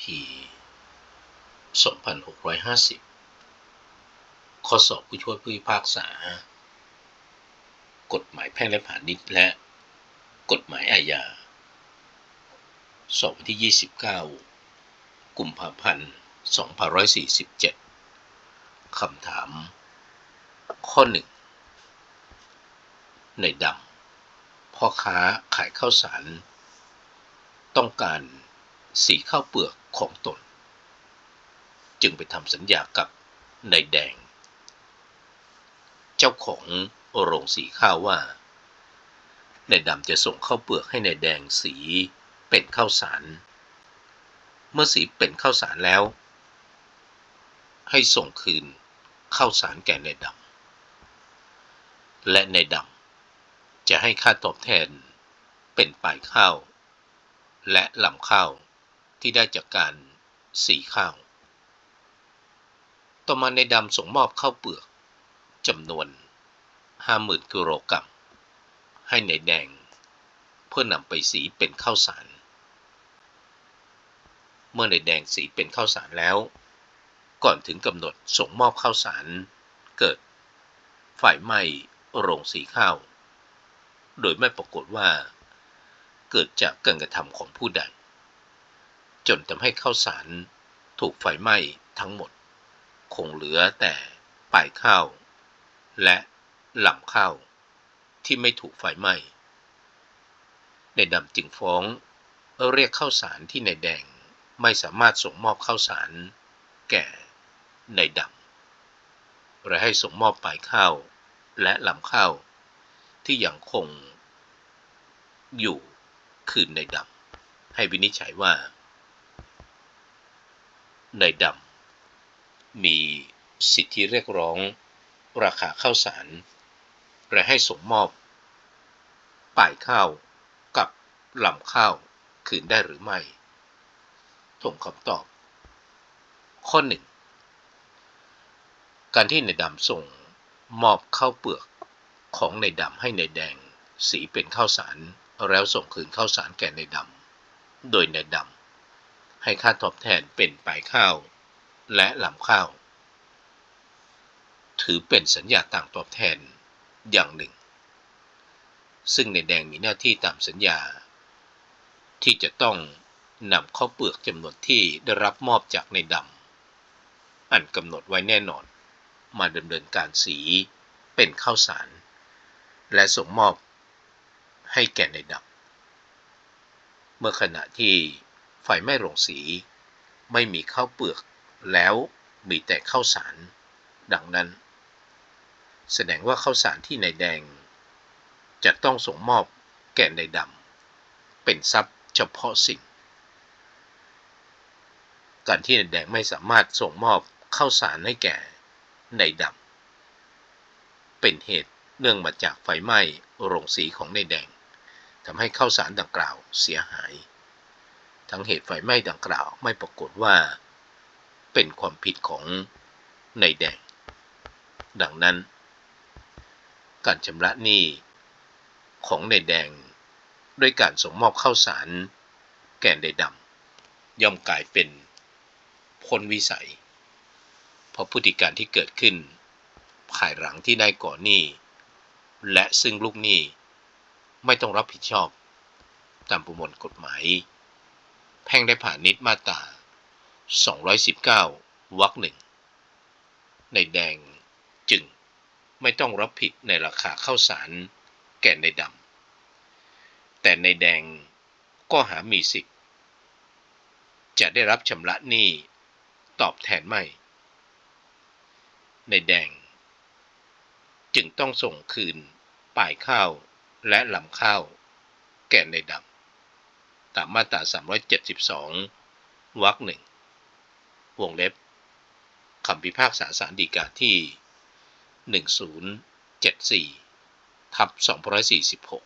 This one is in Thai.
P 2650 ข้อสอบผู้ช่วยผู้พิพากษา กฎหมายแพ่งและพาณิชย์และ กฎหมายอาญา สอบวันที่ 29 กุมภาพันธ์2547 คำถาม ข้อ 1 ในดำพ่อค้าขายข้าวสาร ต้องการ สีข้าวเปลือกของตน จึงไปทำสัญญากับนายแดง เจ้าของโรงสีข้าวว่านายดำจะส่งข้าวเปลือกให้นายแดงสีเป็นข้าวสาร เมื่อสีเป็นข้าวสารแล้ว ให้ส่งคืนข้าวสารแก่นายดำและนายดำจะให้ค่าตอบแทนเป็นปลายข้าว และลำข้าว ที่ได้จากการสีข้าว ต่อมาในดำส่งมอบข้าวเปลือกจำนวน50,000กิโลกรัมให้ในแดง เพื่อนำไปสีเป็นข้าวสาร เมื่อในแดงสีเป็นข้าวสารแล้ว ก่อนถึงกำหนดส่งมอบข้าวสาร เกิดไฟไหม้โรงสีข้าว โดยไม่ปรากฏว่า เกิดจากการกระทำของผู้ใด จนทำให้ข้าวสารถูกไฟไหม้ทั้งหมด คงเหลือแต่ปลายข้าว และลำข้าวที่ไม่ถูกไฟไหม้ในดำจึงฟ้องเรียกข้าวสารที่ในแดงไม่สามารถส่งมอบข้าวสาร แก่ในดำและให้ส่งมอบปลายข้าวและลำข้าวที่ยังคงอยู่คืนในดำให้วินิจฉัยว่า ในดำมีสิทธิเรียกร้อง ราคาข้าวสาร และให้ส่งมอบ ป่ายข้าวกับลำข้าวคืนได้หรือไม่ถงคำตอบ ข้อหนึ่งการที่ในดำส่งมอบข้าวเปลือกของในดำให้ในแดง สีเป็นข้าวสารแล้วส่งคืนข้าวสารแก่ในดำโดยในดำ ให้ค่าตอบแทนเป็นปลายข้าวและลำข้าว ถือเป็นสัญญาต่างตอบแทนอย่างหนึ่ง ซึ่งในแดงมีหน้าที่ตามสัญญา ที่จะต้องนำข้าวเปลือกจำนวนที่ได้รับมอบจากในดำอันกำหนดไว้แน่นอน มาดำเนินการสีเป็นข้าวสาร และส่งมอบให้แก่ในดำเมื่อขณะที่ ไฟไหม้โรงสี ไม่มีข้าวเปลือก แล้วมีแต่ข้าวสาร ดังนั้น แสดงว่าข้าวสารที่ในแดง จะต้องส่งมอบแก่ในดำเป็นทรัพย์เฉพาะสิ่ง การที่ในแดงไม่สามารถส่งมอบข้าวสารให้แก่ในดำเป็นเหตุเนื่องมาจากไฟไหม้โรงสีของในแดงทำให้ข้าวสารดังกล่าวเสียหาย ทั้งเหตุไฟไหม้ดังกล่าวไม่ปรากฏว่า เป็นความผิดของในแดง ดังนั้น การชำระหนี้ของในแดง ด้วยการส่งมอบข้าวสาร แก่ในดำย่อมกลายเป็นพ้นวิสัย เพราะพฤติการที่เกิดขึ้นภายหลังที่ได้ก่อหนี้ และซึ่งลูกหนี้ ไม่ต้องรับผิดชอบ ตามประมวลกฎหมาย แพ่งได้ผ่านนิดมาตรา219วรรคหนึ่ง ในแดงจึงไม่ต้องรับผิดในราคาข้าวสารแก่ในดำ แต่ในแดงก็หามีสิทธิ์ จะได้รับชำระหนี้ตอบแทนไม่ ในแดง จึงต้องส่งคืนป่ายข้าวและลำข้าวแก่ในดำ ตามมาตรา 372 วรรคหนึ่งวงเล็บคำพิพากษาสารดีกาที่ 1074ทับ246